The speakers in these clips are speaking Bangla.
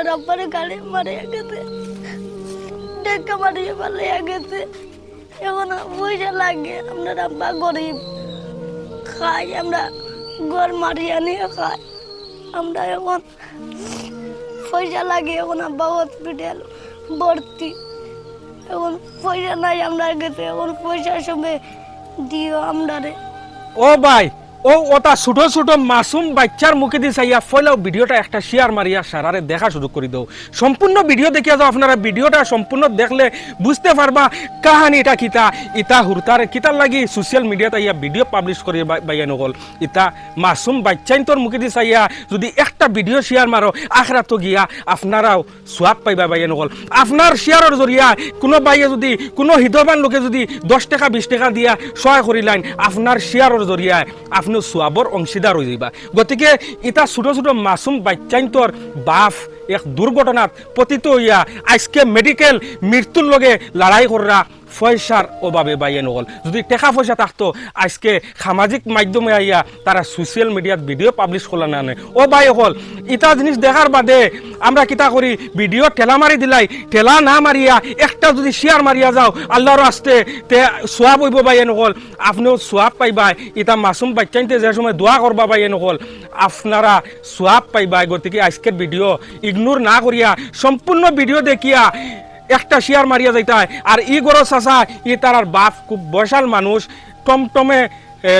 আপনার আব্বারে গাড়ি মারিয়া গেছে। ডেকা মারিয়ে পালিয়ে গেছে। এখন পয়সা লাগে, আপনার আব্বা গরিব। খাই, আমরা ঘর মারিয়া নিয়ে খাই। আমরা এখন পয়সা লাগে, এখন আব্বা হসপিটাল ভর্তি। এখন পয়সা নাই, আমরা গেছে, এখন পয়সার সঙ্গে দিও আমরা ও ভাই ও ওটা ছোট ছোট মাসুম বাচ্চার মুখে দিয়ে চাইয়া ফয়লাও ভিডিওটা একটা শেয়ার মারিয়া সারারে দেখা সুযোগ করে দাও। সম্পূর্ণ ভিডিও দেখিয়া যাও আপনারা, ভিডিওটা সম্পূর্ণ দেখলে বুঝতে পারবা কাহানিটা কিতা। ইতা হুরতার কিতার লাগি সোশ্যাল মিডিয়াতে ইয়া ভিডিও পাবলিশ করে বাইয়া নগল। ইতা মাসুম বাচ্চাইন তোর মুখে দিয়ে চাইয়া যদি একটা ভিডিও শেয়ার মারো আখরা তো গিয়া আপনারাও সোয়াব পাইবা বাইয়া নগল। আপনার শেয়ারের জরিয়া কোনো বাইয়ে যদি, কোনো হিতবান লোকে যদি দশ টাকা, বিশ টাকা দিয়া সহায় করিলেন, আপনার শেয়ারের জরিয়ায় আপনি সোয়াবর অংশীদার হয়ে যাবা গতিকে এটা ছোট ছোট মাসুম বাচ্চাইন বাফ এক দুর্ঘটনাত পতিত হইয়া আজকে মেডিকেল মৃত্যুর লগে লড়াই করা পয়সার অভাবে বাইয়ে নগল যদি টেকা পয়সা থাকতো, আজকে সামাজিক মাধ্যমে আইয়া তারা সোশ্যাল মিডিয়াত ভিডিও পাবলিশ করলা না। ও ভাই হল, ইটা জিনিস দেখার বাদে আমরা কিতা করি ভিডিও ঠেলা মারি দিলাই, ঠেলা না মারিয়া একটা যদি শেয়ার মারিয়া যাও আল্লাহর আসতে তে সোয়াব হইব বাইয়ে নকল আপনিও সোয়াব পাইবাই, ইটা মাসুম বাচ্চাইতে যে সময় দোয়া করবা বাইয়ে নকল আপনারা সোয়াব পাইবাই, গতিকে আজকের ভিডিও ইগনোর না করিয়া সম্পূর্ণ ভিডিও দেখিয়া একটা শেয়ার মারিয়া যাইতে হয় আর ই গরো চাষা ই তার বাপ খুব বসাল মানুষ। টমটমে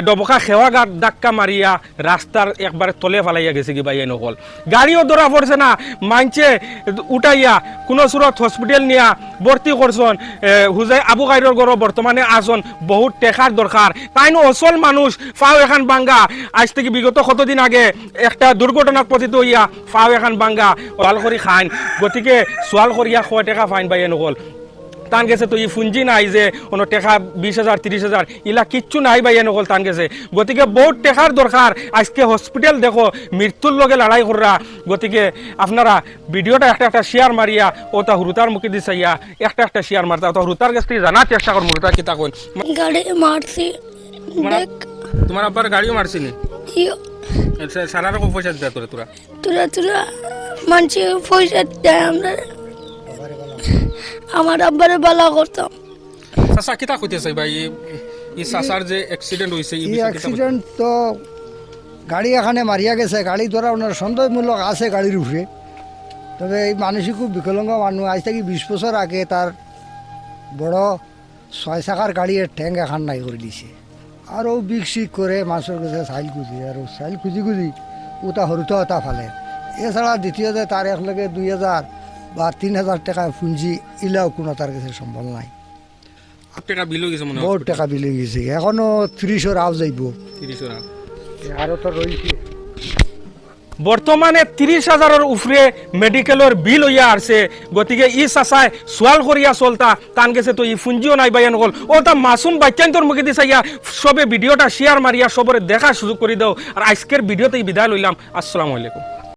ডবকা খেওয়া গাত ডাক্কা মারিয়া রাস্তার একবারে তলে ফালাইয়া গেছে কি বাইয়ে নকল গাড়িও ধরা পড়ছে না মানছে উঠাইয়া, কোনো সুরত হসপিটাল নিয়া ভর্তি করছন হুজাই আবু গাইরর গড় বর্তমানে আসন বহুত টেকার দরকার তাইনো অসল মানুষ ফাও এখান বাঙ্গা আজ থেকে বিগত কতদিন আগে একটা দুর্ঘটনার পতিত হইয়া ফাও এখান বাঙ্গা ওয়াল করি খাইন। গতিকে সোয়াল করিয়া কয় টাকা ফাইন বাইয়ে নকল তান গেছে তো ই ফুঞ্জি নাই যে কোনো টেকা বিশ হাজার তিরিশ হাজার ইলা কিচ্ছু নাই বাইয়া নকল তান গেছে। গতিকে বহুত টেকার দরকার আজকে হসপিটাল দেখো মৃত্যুর লগে লড়াই করা গতিকে আপনারা ভিডিওটা একটা একটা শেয়ার মারিয়া ও তা হুরুতার মুখে দিছে ইয়া একটা একটা শেয়ার মারতা তো হুরুতার কাছ থেকে জানার চেষ্টা করব হুরুতা কিতা কোন গাড়ি মারছি তোমার আব্বার গাড়িও মারছিনি ইয়ো সারা রকম পয়সা দিতে তোরা তোরা তোরা তোরা মানুষে পয়সা দেয় আমরা আমার আব্বারে বালা করতাম। চাচা কিতা কইতেছে ভাই? ই চাচার যে অ্যাক্সিডেন্ট হয়েছে এই অ্যাক্সিডেন্ট তো গাড়ি এখানে মারিয়া গেছে। গাড়ি ধরা ওনার সন্দেহমূলক আছে গাড়ির উপরে তবে এই মানুষই খুব বিকলাঙ্গ মানুষ আজ থেকে বিশ বছর আগে তার বড় ছয় চাকার গাড়ির ট্যাঙ্ক এখান নাই করে দিছে। আর ও বিক সিক করে মানুষের কাছে চাইল খুঁজি। আর ও চাইল খুঁজি খুঁজি ওটা সৰুতে এটা ফালে। এছাড়া দ্বিতীয়তে তার একলগে দুই হাজার বা তিন হাজার টাকা পুঞ্জি ইলাও কোনো তার কাছে সম্ভব নাই। টাকা বিল গেছে মনে বহুত টাকা বিলে গেছে। এখনও ত্রিশর আও যাইব। তিরিশ আরও তো রয়েছে। বর্তমানে তিরিশ হাজারের উপরে মেডিকেলের বিল হইয়া আসছে গতিকে ই চাচাই সোয়াল করিয়া চলতা তান গেছে তো ই ফুঞ্জিও নাই বাইয়া নকল ও তা মাসুম বাচ্চান্তর মুখে দিছে ইয়া। সবে ভিডিওটা শেয়ার মারিয়া সবরে দেখার সুযোগ করে দাও। আর আজকের ভিডিওতেই বিদায় লইলাম। আসসালামু আলাইকুম।